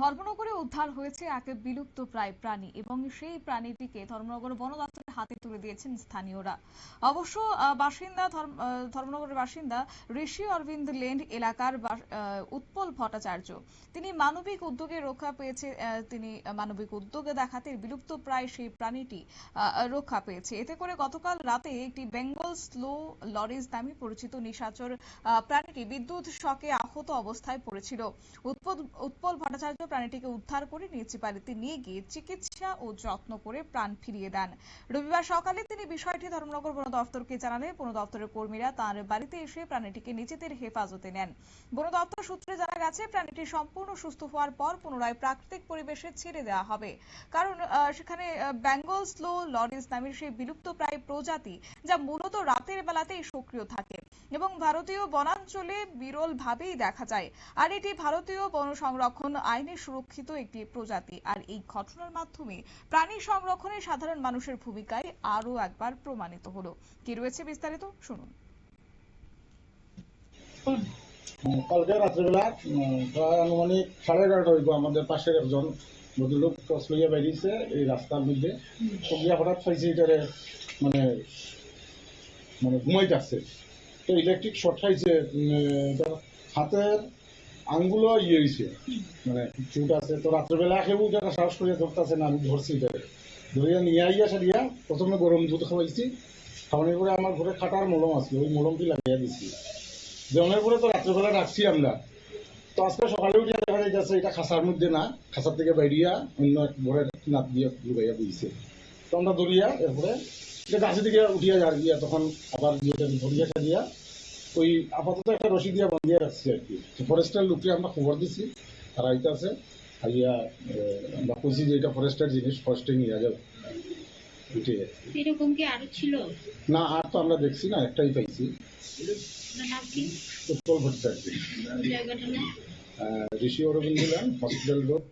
ধর্মনগরে উদ্ধার হয়েছে এক বিলুপ্ত প্রায় প্রাণী এবং সেই প্রাণীটিকে ধর্মনগর বন দপ্তরের হাতে তুলে দিয়েছেন স্থানীয়রা। অবশ্য বাসিন্দা ধর্মনগরের বাসিন্দা ঋষি অরবিন্দ লেন্ড এলাকার উৎপল ভট্টাচার্য। তিনি মানবিক উদ্যোগে রক্ষা পেয়েছে তিনি মানবিক উদ্যোগে দেখাতে বিলুপ্ত প্রায় সেই প্রাণীটি রক্ষা পেয়েছে। এতে করে গতকাল রাতে একটি বেঙ্গল স্লো লরিজ নামে পরিচিত নিশাচর প্রাণীটি বিদ্যুৎ শকে আহত অবস্থায় পড়েছিল। উৎপল ভট্টাচার্য প্রাণীটিকে উদ্ধার করে বাড়িতে নিয়ে গিয়ে চিকিৎসা ও যত্ন করে প্রাণ ফিরিয়ে দেন। রবিবার সকালে তিনি বিষয়টি ধর্মনগর বন দপ্তরকে জানালে বন দপ্তরের কর্মীরা তার বাড়িতে এসে প্রাণীটিকে নিজেদের হেফাজতে নেন। বন দপ্তর সূত্রে জানা গেছে, প্রাণীটি সম্পূর্ণ সুস্থ হওয়ার পর পুনরায় প্রাকৃতিক পরিবেশে ছেড়ে দেওয়া হবে। কারণ সেখানে বেঙ্গল স্লো লরিস নামের সেই বিলুপ্ত প্রায় প্রজাতি যা মূলত রাতের বেলাতেই সক্রিয় থাকে এবং ভারতীয় বনাঞ্চলে বিরল ভাবেই দেখা যায়। আর এটি ভারতীয় বন সংরক্ষণ আইনে সুরক্ষিত একটি প্রজাতি। আর এই ঘটনার মাধ্যমে প্রাণী সংরক্ষণে সাধারণ মানুষের ভূমিকায় আরও একবার প্রমাণিত হলো। কি রয়েছে বিস্তারিত? শুনুন। কালকে রাত্রেবেলা প্রায় আনুমানিক সাড়ে এগারোটা হইব আমাদের পাশের একজন ভদ্রলোক লইয়া বেরিয়েছে এই রাস্তার মধ্যে। সঙ্গিয়া হঠাৎ পাইছে এটারে মানে মানে ঘুমাই যাচ্ছে তো ইলেকট্রিক শর্ট খাইছে হাতের আঙ্গুলও ইয়ে হয়েছে মানে চুট আছে, তো রাত্রেবেলা কেউ এটা সাহস করিয়া ধরতেছে না, আমি ধরছি এটারে ধরিয়া নিয়ে আইয়া সারিয়া প্রথমে গরম দুধ খাওয়াইছি। খাওয়ানোর পরে আমার ঘরে খাটার মলম আছে, ওই মলমটি লাগিয়ে দিছি। জমের পরে তো রাত্রেবেলা রাখছি আমরা। তো আজকে সকালে উঠিয়া দেখা যাইতেছে, এটা খাসার মধ্যে না খাসার থেকে বাইরিয়া অন্য এক ঘরের নাত দিয়ে লুকাইয়া বুঝছে তো আমরা ধরিয়া এরপরে, এটা গাছে থেকে উঠিয়া যার গিয়া তখন আবার গিয়ে ধরিয়া দিয়া ওই আপাতত একটা রশি দিয়া বান্ধিয়া রাখছি আর কি। ফরেস্টের লোককে আমরা খবর দিছি তারা আইতাছে আইয়া আমরা কইছি যে এটা ফরেস্টের জিনিস ফরেস্টে নিয়ে যাবে। উঠে এরকম কি আরও ছিল? না আর তো আমরা দেখছি না একটাই পাইছি। উৎপল ভট্টাচার্য। ঋষি অরবিন্দ হসপিটাল রোড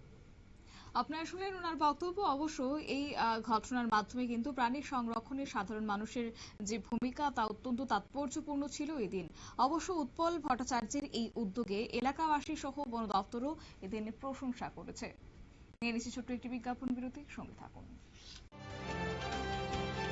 আপনারা শুনলেন ওনার বক্তব্য। অবশ্য এই ঘটনার মাধ্যমে কিন্তু প্রাণী সংরক্ষণে সাধারণ মানুষের যে ভূমিকা তা অত্যন্ত তাৎপর্যপূর্ণ ছিল এদিন। অবশ্য উৎপল ভট্টাচার্যের এই উদ্যোগে এলাকাবাসী সহ বন দপ্তরও এদিন প্রশংসা করেছে। নিয়ে ছোট্ট একটি বিজ্ঞাপন বিরতি সঙ্গে থাকুন।